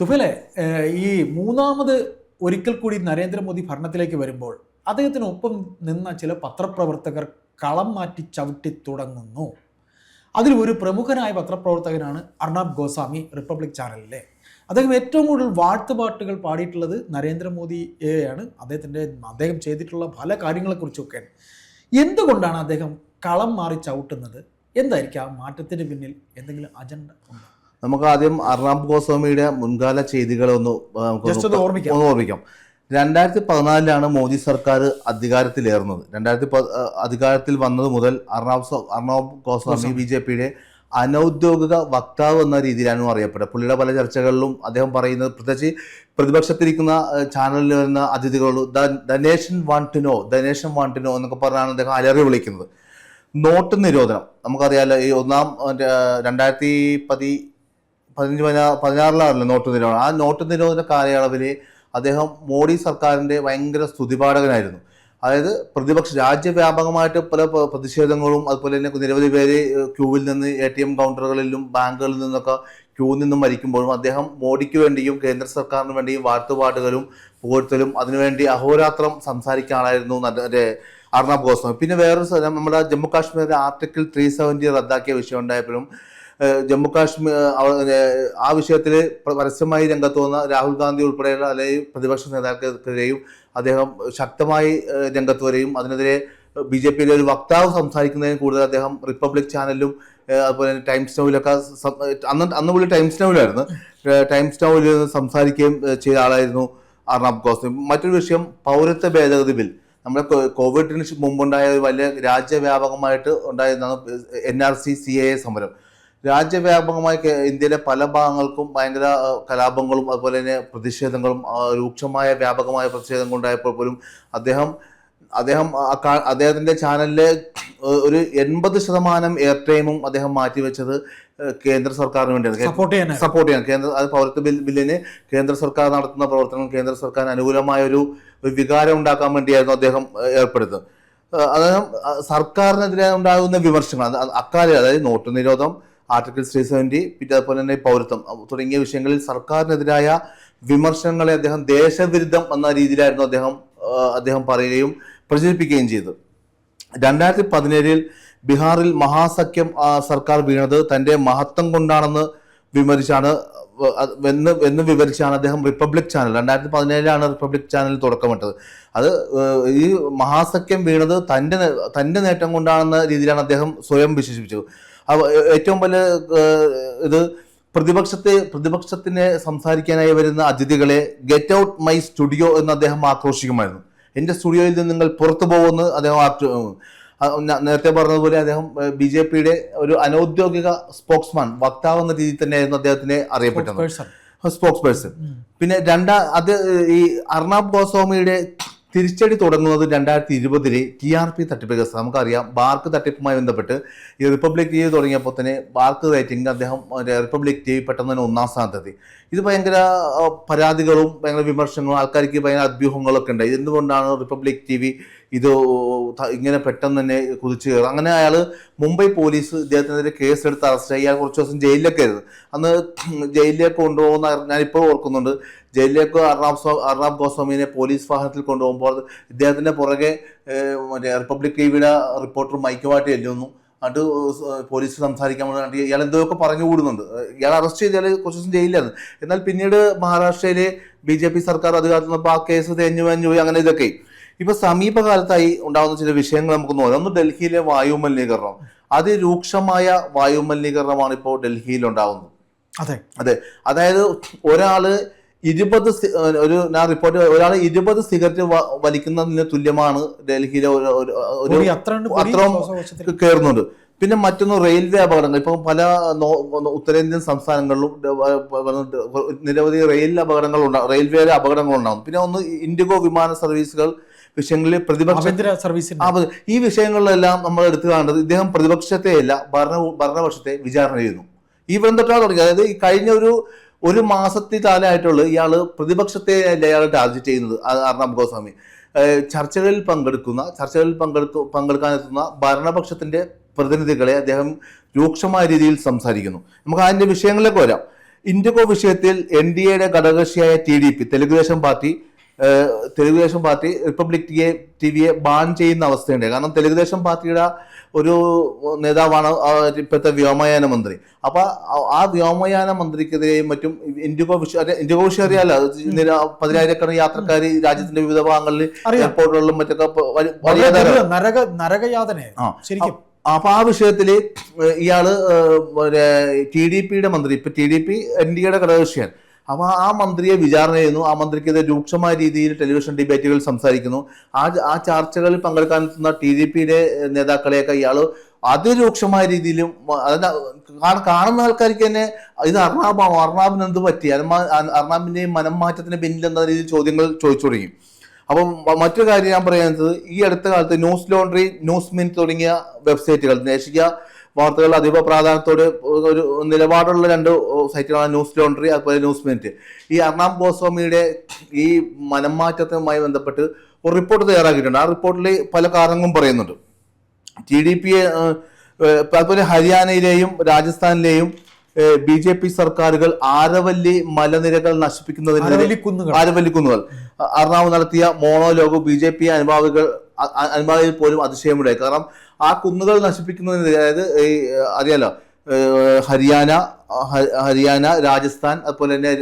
തുഫലെ ഈ മൂന്നാമത് ഒരിക്കൽ കൂടി നരേന്ദ്രമോദി ഭരണത്തിലേക്ക് വരുമ്പോൾ അദ്ദേഹത്തിനൊപ്പം നിന്ന ചില പത്രപ്രവർത്തകർ കളം മാറ്റി ചവിട്ടി തുടങ്ങുന്നു. അതിൽ ഒരു പ്രമുഖനായ പത്രപ്രവർത്തകനാണ് അർണാബ് ഗോസ്വാമി റിപ്പബ്ലിക് ചാനലിലെ. അദ്ദേഹം ഏറ്റവും കൂടുതൽ വാഴ്ത്തുപാട്ടുകൾ പാടിയിട്ടുള്ളത് നരേന്ദ്രമോദിയെയാണ് അദ്ദേഹത്തിന്റെ അദ്ദേഹം ചെയ്തിട്ടുള്ള പല കാര്യങ്ങളെക്കുറിച്ചൊക്കെ. എന്തുകൊണ്ടാണ് അദ്ദേഹം കളം മാറി ചവിട്ടുന്നത്? എന്തായിരിക്കും ആ മാറ്റത്തിന് പിന്നിൽ എന്തെങ്കിലും അജണ്ട ഉണ്ടോ? നമുക്ക് ആദ്യം അർണാബ് ഗോസ്വാമിയുടെ മുൻകാല ചെയ്തികളൊന്ന് ഒന്ന്. ഒന്ന് ഓർമ്മിക്കാം. രണ്ടായിരത്തി പതിനാലിലാണ് മോദി സർക്കാർ അധികാരത്തിലേറുന്നത്. രണ്ടായിരത്തി അധികാരത്തിൽ വന്നത് മുതൽ അർണാബ് അർണാബ് ഗോസ്വാമി ബി ജെ പിയുടെ അനൗദ്യോഗിക വക്താവ് എന്ന രീതിയിലാണ് അറിയപ്പെടുന്നത് പുള്ളിയുടെ പല ചർച്ചകളിലും അദ്ദേഹം പറയുന്നത് പ്രത്യേകിച്ച് പ്രതിപക്ഷത്തിരിക്കുന്ന ചാനലിൽ വരുന്ന അതിഥികളോട് the nation want to know the nation want to know എന്നൊക്കെ പറഞ്ഞാണ് അദ്ദേഹം അലറി വിളിക്കുന്നത്. നോട്ട് നിരോധനം. നമുക്കറിയാലോ ഈ ഒന്നാം രണ്ടായിരത്തി പതി പതിനഞ്ച് പതിനാ പതിനാറിലാണല്ലോ നോട്ട് നിരോധനം. ആ നോട്ട് നിരോധന കാലയളവിൽ അദ്ദേഹം മോഡി സർക്കാരിന്റെ ഭയങ്കര സ്തുതിപാഠകനായിരുന്നു. അതായത് പ്രതിപക്ഷ രാജ്യവ്യാപകമായിട്ട് പല പ്രതിഷേധങ്ങളും അതുപോലെ തന്നെ നിരവധി പേര് ക്യൂവിൽ നിന്ന് എ ടി എം കൗണ്ടറുകളിലും ബാങ്കുകളിൽ നിന്നൊക്കെ ക്യൂ നിന്നും മരിക്കുമ്പോഴും അദ്ദേഹം മോഡിക്ക് വേണ്ടിയും കേന്ദ്ര സർക്കാരിന് വേണ്ടിയും വാഴ്ത്തുപാടുകളും പുകഴ്ത്തലും അതിനുവേണ്ടി അഹോരാത്രം സംസാരിക്കാനായിരുന്നു മറ്റേ അർണബ് ഗോസ്വാമി. പിന്നെ വേറൊരു നമ്മുടെ ജമ്മു കാശ്മീരിലെ ആർട്ടിക്കിൾ ത്രീ സെവന്റി റദ്ദാക്കിയ വിഷയം ഉണ്ടായപ്പോഴും ജമ്മു കാശ്മീർ ആ വിഷയത്തിൽ പരസ്യമായി രംഗത്ത് വന്ന രാഹുൽ ഗാന്ധി ഉൾപ്പെടെയുള്ള അല്ലെങ്കിൽ പ്രതിപക്ഷ നേതാക്കൾക്കെതിരെയും അദ്ദേഹം ശക്തമായി രംഗത്ത് വരികയും അതിനെതിരെ ബി ജെ പിയിലെ ഒരു വക്താവ് സംസാരിക്കുന്നതിന് കൂടുതൽ അദ്ദേഹം റിപ്പബ്ലിക് ചാനലിലും അതുപോലെ ടൈംസ് നൗവിലൊക്കെ അന്ന് അന്ന് പുള്ളി ടൈംസ് നൗവിലായിരുന്നു. ടൈംസ് നൗവിൽ സംസാരിക്കുകയും ചെയ്ത ആളായിരുന്നു അർണബ് ഗോസ്വാമി മറ്റൊരു വിഷയം പൗരത്വ ഭേദഗതി ബിൽ. നമ്മുടെ കോവിഡിന് മുമ്പുണ്ടായ ഒരു വലിയ രാജ്യവ്യാപകമായിട്ട് ഉണ്ടായിരുന്നതാണ് N R C C A സമരം. രാജ്യവ്യാപകമായി ഇന്ത്യയിലെ പല ഭാഗങ്ങൾക്കും ഭയങ്കര കലാപങ്ങളും അതുപോലെ തന്നെ പ്രതിഷേധങ്ങളും രൂക്ഷമായ വ്യാപകമായ പ്രതിഷേധങ്ങൾ ഉണ്ടായപ്പോൾ പോലും അദ്ദേഹം അദ്ദേഹം അദ്ദേഹത്തിന്റെ അദ്ദേഹത്തിന്റെ ചാനലിലെ ഒരു എൺപത് ശതമാനം എയർ ടൈമും അദ്ദേഹം മാറ്റിവെച്ചത് കേന്ദ്ര സർക്കാരിന് വേണ്ടിയാണ്. സപ്പോർട്ട് ചെയ്യാൻ സപ്പോർട്ട് ചെയ്യാൻ. കേന്ദ്ര അത് പൗരത്വ ബിൽ ബില്ലിന് കേന്ദ്ര സർക്കാർ നടത്തുന്ന പ്രവർത്തനം കേന്ദ്ര സർക്കാർ അനുകൂലമായ ഒരു വികാരം ഉണ്ടാക്കാൻ വേണ്ടിയായിരുന്നു അദ്ദേഹം ഏർപ്പെടുത്തുന്നത് അദ്ദേഹം സർക്കാരിനെതിരെ ഉണ്ടാകുന്ന വിമർശനങ്ങൾ അക്കാലം അതായത് നോട്ട് നിരോധം ആർട്ടിക്കിൾ ത്രീ സെവന്റി പിന്നെ അതുപോലെ തന്നെ പൗരത്വം. തുടങ്ങിയ വിഷയങ്ങളിൽ സർക്കാരിനെതിരായ വിമർശനങ്ങളെ അദ്ദേഹം ദേശവിരുദ്ധം എന്ന രീതിയിലായിരുന്നു അദ്ദേഹം അദ്ദേഹം പറയുകയും പ്രചരിപ്പിക്കുകയും ചെയ്തു രണ്ടായിരത്തി പതിനേഴിൽ ബീഹാറിൽ മഹാസഖ്യം സർക്കാർ വീണത് തന്റെ മഹത്വം കൊണ്ടാണെന്ന് വിമർശിച്ചാണ് എന്ന് എന്ന് വിവരിച്ചാണ് അദ്ദേഹം റിപ്പബ്ലിക് ചാനൽ രണ്ടായിരത്തി പതിനേഴിലാണ് റിപ്പബ്ലിക് ചാനൽ തുടക്കമിട്ടത്. അത് ഈ മഹാസഖ്യം വീണത് തന്റെ തന്റെ നേട്ടം കൊണ്ടാണെന്ന രീതിയിലാണ് അദ്ദേഹം സ്വയം വിശേഷിപ്പിച്ചത്. ഏറ്റവും വലിയ ഇത് പ്രതിപക്ഷത്തെ പ്രതിപക്ഷത്തിന് സംസാരിക്കാനായി വരുന്ന അതിഥികളെ ഗെറ്റ് ഔട്ട് മൈ സ്റ്റുഡിയോ എന്ന് അദ്ദേഹം ആക്രോശിക്കുമായിരുന്നു എന്റെ സ്റ്റുഡിയോയിൽ നിന്ന് നിങ്ങൾ പുറത്തു പോകുമെന്ന് അദ്ദേഹം നേരത്തെ പറഞ്ഞതുപോലെ അദ്ദേഹം ബി ജെ പിയുടെ ഒരു അനൗദ്യോഗിക സ്പോക്സ്മാൻ വക്താവ് എന്ന രീതിയിൽ തന്നെയായിരുന്നു അദ്ദേഹത്തിനെ അറിയപ്പെട്ടത്. സ്പോക്സ് പേഴ്സൺ പിന്നെ രണ്ടാ അത് ഈ അർണാബ് ഗോസ്വാമിയുടെ തിരിച്ചടി തുടങ്ങുന്നത് രണ്ടായിരത്തി ഇരുപതിലെ ടി ആർ പി തട്ടിപ്പ് കേസ് നമുക്കറിയാം ബാർക്ക് തട്ടിപ്പുമായി ബന്ധപ്പെട്ട് ഈ റിപ്പബ്ലിക് ടി വി തുടങ്ങിയപ്പോൾ തന്നെ ബാർക്ക് റേറ്റിംഗ് അദ്ദേഹം റിപ്പബ്ലിക് ടി വി പെട്ടെന്ന് തന്നെ ഒന്നാം സ്ഥാനത്തെത്തി. ഇത് ഭയങ്കര പരാതികളും ഭയങ്കര വിമർശനങ്ങളും ആൾക്കാർക്ക് ഭയങ്കര അഭ്യൂഹങ്ങളൊക്കെ ഉണ്ടായി. എന്തുകൊണ്ടാണ് റിപ്പബ്ലിക് ടി വി ഇത് ഇങ്ങനെ പെട്ടെന്ന് തന്നെ കുതിച്ചു കയറും അങ്ങനെ അയാൾ മുംബൈ പോലീസ് ഇദ്ദേഹത്തിനെതിരെ കേസെടുത്ത് അറസ്റ്റ് ചെയ്യാൻ കുറച്ച് ദിവസം ജയിലിലൊക്കെ ആയിരുന്നു. അന്ന് ജയിലിലേക്ക് കൊണ്ടുപോകുന്ന ഞാനിപ്പോൾ ഓർക്കുന്നുണ്ട് ജയിലിലേക്ക് സ്വാ അർണാബ് ഗോസ്വാമിനെ പോലീസ് വാഹനത്തിൽ കൊണ്ടുപോകുമ്പോൾ ഇദ്ദേഹത്തിന്റെ പുറകെ മറ്റേ റിപ്പബ്ലിക് ടി വിയുടെ റിപ്പോർട്ടർ മൈക്കുമായിട്ട് എല്ലുന്നു അത് പോലീസ് സംസാരിക്കാൻ വേണ്ടി ഇയാൾ എന്തൊക്കെ പറഞ്ഞു കൂടുന്നുണ്ട്. ഇയാൾ അറസ്റ്റ് ചെയ്താൽ കുറച്ച് ദിവസം ജയിലിലാണ് എന്നാൽ പിന്നീട് മഹാരാഷ്ട്രയിലെ ബി ജെ പി സർക്കാർ അധികാരത്തിൽ നിന്നപ്പോൾ ആ കേസ് തേഞ്ഞു വഞ്ഞു പോയി അങ്ങനെ ഇതൊക്കെ. ഇപ്പൊ സമീപകാലത്തായി ഉണ്ടാകുന്ന ചില വിഷയങ്ങൾ നമുക്ക് നോക്കാം. ഒന്ന് ഡൽഹിയിലെ വായു മലിനീകരണം. അതിരൂക്ഷമായ വായു മലിനീകരണമാണ് ഇപ്പോൾ ഡൽഹിയിൽ ഉണ്ടാകുന്നത്. അതെ. അതെ. അതായത് ഒരാൾ ഇരുപത് ഒരു ഞാൻ റിപ്പോർട്ട് ഒരാൾ ഇരുപത് സിഗരറ്റ് വലിക്കുന്നതിന് തുല്യമാണ് ഡൽഹിയിലെ ഒരു- അത്രയും കയറുന്നുണ്ട് പിന്നെ മറ്റൊന്ന് റെയിൽവേ അപകടങ്ങൾ. ഇപ്പം പല ഉത്തരേന്ത്യൻ സംസ്ഥാനങ്ങളിലും നിരവധി റെയിൽ അപകടങ്ങൾ ഉണ്ടാകും റെയിൽവേയിലെ അപകടങ്ങൾ ഉണ്ടാകും പിന്നെ ഒന്ന് ഇൻഡിഗോ വിമാന സർവീസുകൾ വിഷയങ്ങളിൽ പ്രതിപക്ഷ അതെ. ഈ വിഷയങ്ങളിലെല്ലാം നമ്മൾ എടുത്തു കാണേണ്ടത് ഇദ്ദേഹം പ്രതിപക്ഷത്തെയല്ല ഭരണ ഭരണപക്ഷത്തെ വിചാരണ ചെയ്യുന്നു. ഈ ബന്ധപ്പെട്ടാൽ തുടങ്ങി. അതായത് ഈ കഴിഞ്ഞ ഒരു ഒരു മാസത്തിൽ താലായിട്ടുള്ള ഇയാൾ പ്രതിപക്ഷത്തെ ഇയാൾ ടാർഗറ്റ് ചെയ്യുന്നത് അർണബ് ഗോസ്വാമി. ചർച്ചകളിൽ പങ്കെടുക്കുന്ന ചർച്ചകളിൽ പങ്കെടുക്കു പങ്കെടുക്കാനെത്തുന്ന ഭരണപക്ഷത്തിന്റെ പ്രതിനിധികളെ അദ്ദേഹം രൂക്ഷമായ രീതിയിൽ സംസാരിക്കുന്നു. നമുക്ക് അതിന്റെ വിഷയങ്ങളിലേക്ക് വരാം. ഇൻഡിഗോ വിഷയത്തിൽ എൻ ഡി എയുടെ ഘടകകക്ഷിയായ T D P Telugu Desam party Telugu Desam party Republic T T വിയെ ban ചെയ്യുന്ന അവസ്ഥയുണ്ട്. കാരണം തെലുഗുദേശം പാർട്ടിയുടെ ഒരു നേതാവാണ് ഇപ്പോഴത്തെ വ്യോമയാന മന്ത്രി. അപ്പൊ ആ- വ്യോമയാന മന്ത്രിക്കെതിരെയും മറ്റും ഇൻഡിഗോ വിഷ ഇൻഡിഗോ വിഷയം അറിയാലോ? പതിനായിരക്കണക്കിന് യാത്രക്കാർ രാജ്യത്തിന്റെ വിവിധ ഭാഗങ്ങളിൽ എയർപോർട്ടുകളിലും മറ്റൊക്കെ നരക. ശരിക്കും. അപ്പൊ ആ വിഷയത്തിൽ ഇയാൾ ടി ഡി പിയുടെ മന്ത്രി ഇപ്പൊ T D P N D എയുടെ ഘടകകക്ഷിയാണ്. അപ്പൊ ആ മന്ത്രിയെ വിചാരണ ചെയ്യുന്നു. ആ മന്ത്രിക്കെതിരെ രൂക്ഷമായ രീതിയിൽ ടെലിവിഷൻ ഡിബേറ്റുകൾ സംസാരിക്കുന്നു. ആ ആ ചർച്ചകളിൽ പങ്കെടുക്കാൻ എത്തുന്ന ടി ഡി പിയുടെ നേതാക്കളെയൊക്കെ ഇയാൾ അതിരൂക്ഷമായ രീതിയിലും കാണുന്ന ആൾക്കാർക്ക് തന്നെ ഇത് അർണാബാണോ അർണാബിന് എന്ത് പറ്റി? അർണാ- അർണാബിന്റെയും മനംമാറ്റത്തിന് പിന്നിൽ എന്ന രീതിയിൽ ചോദ്യങ്ങൾ ചോദിച്ചു തുടങ്ങി. അപ്പം മറ്റൊരു കാര്യം ഞാൻ പറയുന്നത് ഈ അടുത്ത കാലത്ത് ന്യൂസ് ലോണ്ടറി ന്യൂസ് മിൻ തുടങ്ങിയ വെബ്സൈറ്റുകൾ ദേശീയ വാർത്തകൾ അതീവ പ്രാധാന്യത്തോട് ഒരു നിലപാടുള്ള രണ്ട് സൈറ്റുകളാണ് ന്യൂസ് ലോണ്ടറി അതുപോലെ ന്യൂസ് മിനിറ്റ്. ഈ അർണാം ഗോസ്വാമിയുടെ ഈ മനംമാറ്റത്തുമായി ബന്ധപ്പെട്ട് ഒരു റിപ്പോർട്ട് തയ്യാറാക്കിയിട്ടുണ്ട്. ആ റിപ്പോർട്ടിൽ പല കാരണങ്ങളും പറയുന്നുണ്ട്. ടി ഡി പി അതുപോലെ ഹരിയാനയിലെയും രാജസ്ഥാനിലെയും ബി ജെ പി സർക്കാരുകൾ ആരവല്ലി മലനിരകൾ നശിപ്പിക്കുന്നതിനെതിരെ ആരവല്ലി കുന്നുകൾ. ആരവല്ലിക്കുന്നുകൾ അർണാവ് നടത്തിയ മോണോലോഗ് ബി ജെ പി അനുഭാവികൾ അനുഭാവികൾ പോലും അതിശയമുണ്ടായി. കാരണം ആ കുന്നുകൾ നശിപ്പിക്കുന്നതിന് അതായത് ഈ അറിയാലോ ഹരിയാന ഹരിയാന രാജസ്ഥാൻ അതുപോലെ തന്നെ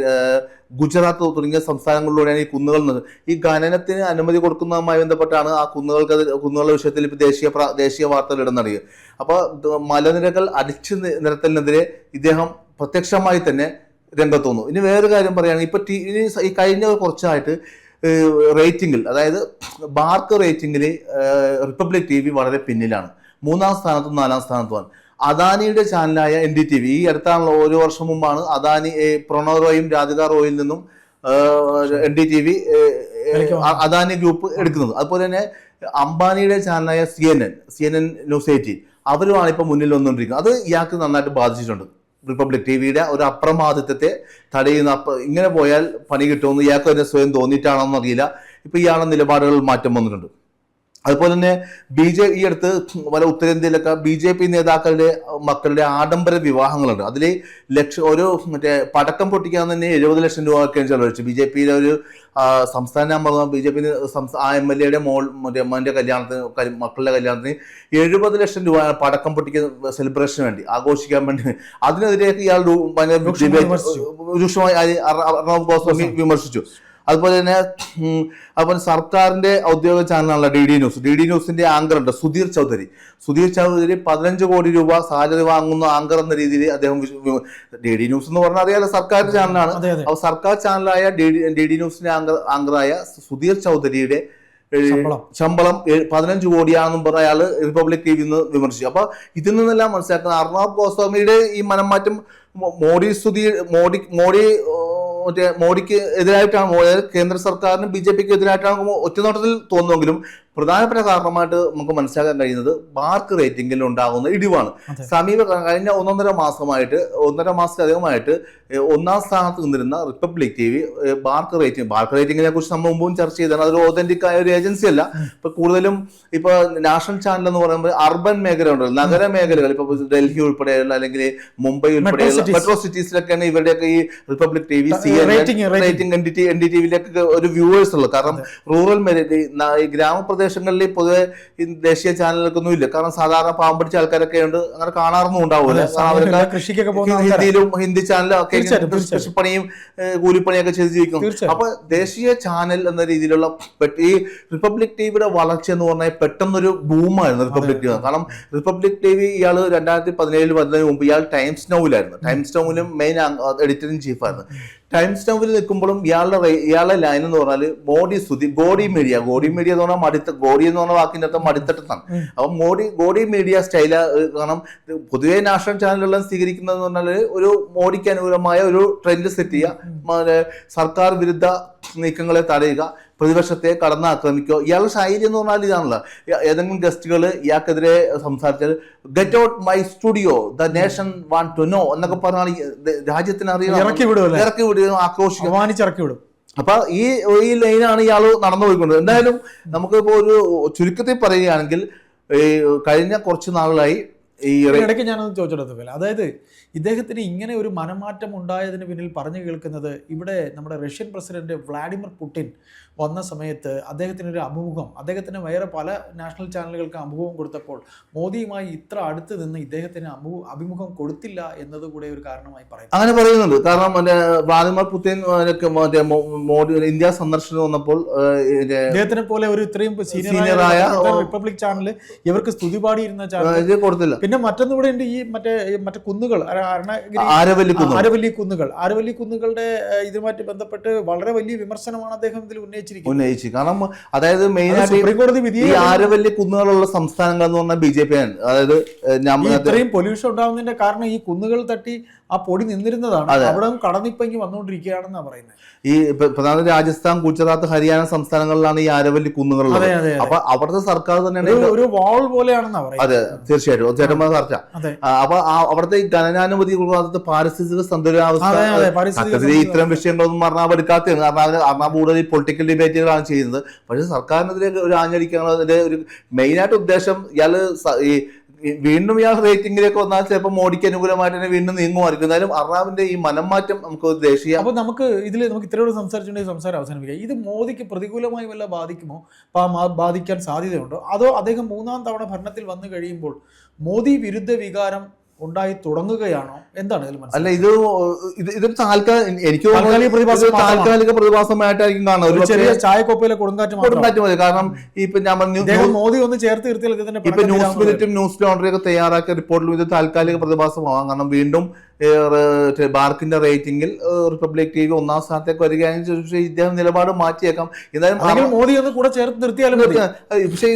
ഗുജറാത്ത് തുടങ്ങിയ സംസ്ഥാനങ്ങളിലൂടെയാണ് ഈ കുന്നുകൾ നിന്നത്. ഈ ഖനനത്തിന് അനുമതി കൊടുക്കുന്നതുമായി ബന്ധപ്പെട്ടാണ് ആ കുന്നുകൾക്ക് കുന്നുകളുടെ വിഷയത്തിൽ ഇപ്പോൾ ദേശീയ ദേശീയ വാർത്തകൾ ഇടുന്നറിയുക അപ്പോൾ മലനിരകൾ അടിച്ചു നിരത്തലിനെതിരെ ഇദ്ദേഹം പ്രത്യക്ഷമായി തന്നെ രംഗത്ത് വന്നു. ഇനി വേറൊരു കാര്യം പറയുകയാണെങ്കിൽ ഇപ്പൊ ടി- ഇനി ഈ കഴിഞ്ഞ കുറച്ചായിട്ട് റേറ്റിംഗിൽ അതായത് ബാർക്ക് റേറ്റിംഗിൽ റിപ്പബ്ലിക് ടി വി വളരെ പിന്നിലാണ്. മൂന്നാം സ്ഥാനത്തും നാലാം സ്ഥാനത്തുമാണ്. അദാനിയുടെ ചാനലായ എൻ ഡി ടി വി ഈ അടുത്താണല്ലോ ഓരോ വർഷം മുമ്പാണ് അദാനി പ്രണവ് റോയും രാധിക റോയിൽ നിന്നും N D T V Adani group എടുക്കുന്നത്. അതുപോലെ തന്നെ അംബാനിയുടെ ചാനലായ C N N C N N news eighteen അവരുമാണ് ഇപ്പൊ മുന്നിൽ വന്നുകൊണ്ടിരിക്കുന്നത്. അത് ഇയാൾക്ക് നന്നായിട്ട് ബാധിച്ചിട്ടുണ്ട്. റിപ്പബ്ലിക് ടി വിയുടെ ഒരു അപ്രമാദിത്വത്തെ തടയുന്ന ഇങ്ങനെ പോയാൽ പണി കിട്ടുമെന്ന് ഇയാൾക്ക് തന്നെ സ്വയം തോന്നിയിട്ടാണോ എന്നറിയില്ല ഇപ്പൊ ഇയാളുടെ നിലപാടുകളിൽ മാറ്റം വന്നിട്ടുണ്ട്. അതുപോലെ തന്നെ ബി ജെ ഈ അടുത്ത് പല ഉത്തരേന്ത്യയിലൊക്കെ ബി ജെ പി നേതാക്കളുടെ മക്കളുടെ ആഡംബര വിവാഹങ്ങളുണ്ട് അതിൽ ലക്ഷം ഒരു മറ്റേ പടക്കം പൊട്ടിക്കാൻ തന്നെ എഴുപത് ലക്ഷം രൂപ ഒക്കെ ചെലവഴിച്ചു ബി ജെ പിയിലെ ഒരു സംസ്ഥാന ബി ജെ പി ആ എം എൽ എയുടെ മോൾ മറ്റേ മോന്റെ കല്യാണത്തിന് മക്കളുടെ കല്യാണത്തിന് എഴുപത് ലക്ഷം രൂപ പടക്കം പൊട്ടിക്കുന്ന സെലിബ്രേഷന് വേണ്ടി ആഘോഷിക്കാൻ വേണ്ടി അതിനെതിരെ ഇയാൾ ഭയങ്കര രൂക്ഷമായി ഗോസ്വാമി വിമർശിച്ചു അതുപോലെ തന്നെ അതുപോലെ സർക്കാരിന്റെ ഔദ്യോഗിക ചാനലാണല്ലോ D D news. D D ന്യൂസിന്റെ ആങ്കർ ഉണ്ട് സുധീർ ചൗധരി. സുധീർ ചൗധരി പതിനഞ്ച് കോടി രൂപ സാലറി വാങ്ങുന്ന ആങ്കർ എന്ന രീതിയിൽ അദ്ദേഹം ഡി ഡി ന്യൂസ് എന്ന് പറഞ്ഞാൽ അറിയാലോ സർക്കാർ ചാനലാണ്. അപ്പോൾ സർക്കാർ ചാനലായ ഡി ഡി ന്യൂസിന്റെ ആങ്കർ ആങ്കറായ സുധീർ ചൗധരിയുടെ ശമ്പളം. പതിനഞ്ച് കോടിയാണെന്നും പറഞ്ഞ അയാൾ റിപ്പബ്ലിക് ടി വിന്ന് വിമർശിച്ചു. അപ്പൊ ഇതിൽ നിന്നെല്ലാം മനസ്സിലാക്കുന്നത് അർണാബ് ഗോസ്വാമിയുടെ ഈ മനംമാറ്റം മോഡി സ്തുതി മോഡി മോഡി മറ്റേ മോഡിക്ക് എതിരായിട്ടാണ് കേന്ദ്ര സർക്കാരിനും ബി ജെ പിക്ക് എതിരായിട്ടാണ് ഒറ്റനോട്ടത്തിൽ തോന്നുമെങ്കിലും പ്രധാനപ്പെട്ട കാരണമായിട്ട് നമുക്ക് മനസ്സിലാക്കാൻ കഴിയുന്നത് മാർക്ക് റേറ്റിംഗിൽ ഉണ്ടാകുന്ന ഇടിവാണ്. സമീപ കഴിഞ്ഞ ഒന്നൊന്നര മാസമായിട്ട് ഒന്നര മാസത്തിലധികമായിട്ട് ഒന്നാം സ്ഥാനത്ത് നിന്നിരുന്ന Republic T V BARC rating BARC റേറ്റിംഗിനെ കുറിച്ച് നമ്മൾ മുമ്പും ചർച്ച ചെയ്താണ് അതൊരു ഓതന്റിക് ആയ ഒരു ഏജൻസി അല്ല. ഇപ്പൊ കൂടുതലും ഇപ്പൊ നാഷണൽ ചാനൽ എന്ന് പറയുമ്പോൾ അർബൻ മേഖല ഉണ്ടല്ലോ നഗര മേഖലകൾ. ഇപ്പൊ ഡൽഹി ഉൾപ്പെടെയുള്ള അല്ലെങ്കിൽ മുംബൈ ഉൾപ്പെടെയുള്ള. മെട്രോ സിറ്റീസിലൊക്കെയാണ് ഇവരുടെയൊക്കെ ഈ Republic T V C. Rating N D T N D T വിയിലേക്ക് ഒരു വ്യൂവേഴ്സ് ഉള്ളത്. കാരണം റൂറൽ മേഖല ഈ ഗ്രാമപ്രദേശങ്ങളിൽ പൊതുവെ ഈ ദേശീയ ചാനലുകൾക്കൊന്നും ഇല്ല. കാരണം സാധാരണ പാമ്പടിച്ച ആൾക്കാരൊക്കെ ഉണ്ട്. അങ്ങനെ കാണാറൊന്നും ഉണ്ടാവില്ല കൃഷിക്കൊക്കെ. ഹിന്ദിയിലും ഹിന്ദി ചാനലൊക്കെ. കൃഷിപ്പണിയും കൂലിപ്പണിയും കൂലിപ്പണിയൊക്കെ ചെയ്ത് ജീവിക്കുന്നു. അപ്പൊ ദേശീയ ചാനൽ എന്ന രീതിയിലുള്ള ഈ റിപ്പബ്ലിക് ടിവിയുടെ വളർച്ച എന്ന് പറഞ്ഞാൽ പെട്ടെന്നൊരു ബൂമായിരുന്നു റിപ്പബ്ലിക് ടി വി. കാരണം റിപ്പബ്ലിക് ടി വി ഇയാൾ രണ്ടായിരത്തി പതിനേഴിൽ വന്നതിന് മുമ്പ് ഇയാൾ ടൈംസ് നൗവിലായിരുന്നു. ടൈംസ് നൗവിലും മെയിൻ എഡിറ്റർ ഇൻ ചീഫായിരുന്നു. ടൈംസ് സ്റ്റാമ്പിൽ നിൽക്കുമ്പോഴും ഇയാളുടെ റേ- ഇയാളുടെ ലൈൻ എന്ന് പറഞ്ഞാൽ ബോഡി സ്തുതി ഗോഡി മീഡിയ ഗോഡി മീഡിയ എന്ന് പറഞ്ഞാൽ മടിത്ത ഗോഡി എന്ന് പറഞ്ഞ വാക്കിന്റെ അർത്ഥം മടിത്തട്ടത്താണ്. അപ്പം മോഡി ഗോഡി മീഡിയ സ്റ്റൈല കാരണം പൊതുവെ നാഷണൽ ചാനലുകളെല്ലാം സ്വീകരിക്കുന്നതെന്ന് പറഞ്ഞാൽ ഒരു മോഡിക്ക് അനുകൂലമായ ഒരു ട്രെൻഡ് സെറ്റ് ചെയ്യുക. സർക്കാർ വിരുദ്ധ നീക്കങ്ങളെ തടയുക പ്രതിപക്ഷത്തെ കടന്നാക്രമിക്കുക ഇയാളുടെ ശൈലി എന്ന് പറഞ്ഞാൽ ഇതാണല്ലോ. ഏതെങ്കിലും ഗസ്റ്റുകൾ ഇയാൾക്കെതിരെ സംസാരിച്ചാൽ get out my studio the nation want to know എന്നൊക്കെ പറഞ്ഞാൽ രാജ്യത്തിന് അറിയാം ഇറക്കി ഇറക്കി വിടുക ആക്രോശിക്കുക അപമാനിച്ചിറക്കി വിടും. അപ്പൊ ഈ ഈ ലൈനാണ് ഇയാൾ നടന്നു പോയിക്കൊണ്ട് എന്തായാലും നമുക്കിപ്പോ ഒരു ചുരുക്കത്തിൽ പറയുകയാണെങ്കിൽ ഈ കഴിഞ്ഞ കുറച്ച് നാളുകളായി ഈ ഇടയ്ക്ക് ഞാനൊന്ന് ചോദിച്ചെടുത്ത പോലെ അതായത് ഇദ്ദേഹത്തിന് ഇങ്ങനെ ഒരു മനമാറ്റം ഉണ്ടായതിന് പിന്നിൽ പറഞ്ഞു കേൾക്കുന്നത് ഇവിടെ നമ്മുടെ റഷ്യൻ പ്രസിഡന്റ് വ്ളാഡിമിർ പുടിൻ വന്ന സമയത്ത് അദ്ദേഹത്തിന് ഒരു അഭിമുഖം അദ്ദേഹത്തിന് വേറെ പല നാഷണൽ ചാനലുകൾക്ക് അഭിമുഖം കൊടുത്തപ്പോൾ മോദിയുമായി ഇത്ര അടുത്ത് നിന്ന് ഇദ്ദേഹത്തിന് അഭിമു- അഭിമുഖം കൊടുത്തില്ല എന്നത് കൂടെ ഒരു കാരണമായി പറയും അങ്ങനെ പറയുന്നുണ്ട്. കാരണം മറ്റേ വ്ളാഡിമിർ പുടിൻ മറ്റേ മോദി ഇന്ത്യ സന്ദർശനം വന്നപ്പോൾ അദ്ദേഹത്തിനെ ഇദ്ദേഹത്തിനെ പോലെ ഒരു ഇത്രയും സീനിയറായ റിപ്പബ്ലിക് ചാനൽ ഇവർക്ക് സ്തുതി പാടിയിരുന്ന ചാനൽ കൊടുത്തില്ല. പിന്നെ മറ്റൊന്നും കൂടെ ഉണ്ട് ഈ മറ്റേ മറ്റേ കുന്നുകൾ. ആരവല്ലിക്കുന്നു ആരവല്ലി കുന്നുകൾ. ആരവല്ലി കുന്നുകളുടെ ഇതുമായിട്ട് ബന്ധപ്പെട്ട് വളരെ വലിയ വിമർശനമാണ് അദ്ദേഹം ഇതിൽ ഉന്നയിച്ചിരിക്കുന്നത്. ഉന്നയിച്ചു കാരണം അതായത് മെയിൻ സുപ്രീംകോടതി വിധി ആരവല്ലി കുന്നുകളുള്ള സംസ്ഥാനങ്ങൾ എന്ന് പറഞ്ഞാൽ ബി ജെ പി ആണ്. അതായത് ഇത്രയും പൊല്യൂഷൻ ഉണ്ടാകുന്നതിന്റെ കാരണം ഈ കുന്നുകൾ തട്ടി ആ പൊടി നിന്നിരുന്നതാണ്. അവിടെ കടന്നിപ്പോ വന്നുകൊണ്ടിരിക്കുകയാണെന്നാണ് വന്നുകൊണ്ടിരിക്കുകയാണെന്നാ പറയുന്നത് ഈ പ്ര- പ്രധാന രാജസ്ഥാൻ ഗുജറാത്ത് ഹരിയാന സംസ്ഥാനങ്ങളിലാണ് ഈ ആരവല്ലി കുന്നുകളുള്ളത്. അതെ അപ്പൊ അവിടുത്തെ സർക്കാർ തന്നെയാണ് ഒരു- വാൾ പോലെയാണെന്നാ പറയുന്നത് അതെ തീർച്ചയായിട്ടും. ചേട്ടന്മാർ ചർച്ച അപ്പൊ അവിടുത്തെ ഈ ഖനനാനുമതി കൊടുക്കാത്ത പാരിസ്ഥിതിക സന്തുലിതാവസ്ഥ ഇത്തരം വിഷയങ്ങളൊന്നും അർണാബ് എടുക്കാത്തതാണ് കാരണം അവർ അർണാബ് കൂടുതൽ പൊളിറ്റിക്കൽ ഡിബേറ്റുകളാണ് ചെയ്യുന്നത്. പക്ഷെ സർക്കാരിനെതിരെ ഒരു ആഞ്ഞടിക്കാനുള്ള ഒരു മെയിനായിട്ട് ഉദ്ദേശം ഇയാൾ ഈ വീണ്ടും ഇയാൾ റേറ്റിംഗിലേക്ക് വന്നാൽ ചിലപ്പോൾ മോഡിക്ക് അനുകൂലമായിട്ട് തന്നെ വീണ്ടും നീങ്ങുമായിരിക്കും എന്നാലും അറാമിന്റെ ഈ മനംമാറ്റം നമുക്ക് ഒരു ദേശീയ അപ്പൊ നമുക്ക് ഇതിൽ നമുക്ക് ഇത്രയോട് സംസാരിച്ചുകൊണ്ട് ഈ സംസാരം അവസാനിപ്പിക്കാം. ഇത് മോദിക്ക് പ്രതികൂലമായി വല്ല ബാധിക്കുമോ? ബാധിക്കാൻ സാധ്യതയുണ്ടോ? അതോ അദ്ദേഹം മൂന്നാം തവണ ഭരണത്തിൽ വന്നു കഴിയുമ്പോൾ മോദി വിരുദ്ധ വികാരം ഉണ്ടായി തുടങ്ങുകയാണോ? എന്താണ് ഇതിൽ അല്ല ഇത് ഇത് ഇതൊരു താൽക്കാലിക എനിക്ക് താൽക്കാലിക പ്രതിഭാസമായിട്ടായിരിക്കും കാണുന്നത്. ചെറിയ ചായക്കൊപ്പയിലെ കൊടുങ്കാറ്റ് കൊടുങ്കാറ്റ് മതി. കാരണം ഇപ്പൊ ഞാൻ പറഞ്ഞു മോദി ഒന്ന് ചേർത്ത് നിർത്തിയാൽ ഇതിന്റെ ഇപ്പൊ ന്യൂസ് മിനിറ്റും ന്യൂസ് ലോണ്ടറി ഒക്കെ തയ്യാറാക്കിയ റിപ്പോർട്ടിലും ഇത് താൽക്കാലിക പ്രതിഭാസമാവാം കാരണം വീണ്ടും ബാർക്കിന്റെ റേറ്റിംഗിൽ റിപ്പബ്ലിക് ടി വി ഒന്നാം സ്ഥാനത്തേക്ക് വരികയാണെങ്കിൽ പക്ഷേ ഇദ്ദേഹം നിലപാട് മാറ്റിയേക്കാം. എന്തായാലും മോദി ഒന്ന് കൂടെ ചേർത്ത് നിർത്തിയാലും പക്ഷേ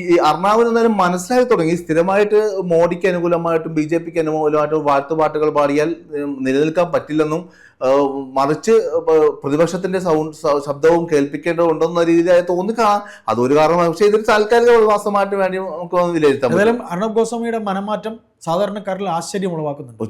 ഈ- അർണാവിന് എന്തായാലും മനസ്സിലായി തുടങ്ങി. സ്ഥിരമായിട്ട് മോഡിക്ക് അനുകൂലമായിട്ടും ബി ജെ പിക്ക് അനുകൂലമായിട്ടും വാഴ്ത്തുപാട്ടുകൾ പാടിയാൽ നിലനിൽക്കാൻ പറ്റില്ലെന്നും മറിച്ച് പ്രതിപക്ഷത്തിന്റെ സൗണ്ട് ശബ്ദവും കേൾപ്പിക്കേണ്ടതുണ്ടെന്ന രീതിയിലായി തോന്നിക്കാണാം അതൊരു കാരണം പക്ഷേ ഇതൊരു താൽക്കാലിക പ്രതിഭാസമായിട്ട് വേണ്ടി നമുക്ക് വിലയിരുത്താം ഏതായാലും അർണബ് ഗോസ്വാമിയുടെ മനമാറ്റം സാധാരണക്കാരിൽ ആശ്ചര്യം ഉളവാക്കുന്നുണ്ട്.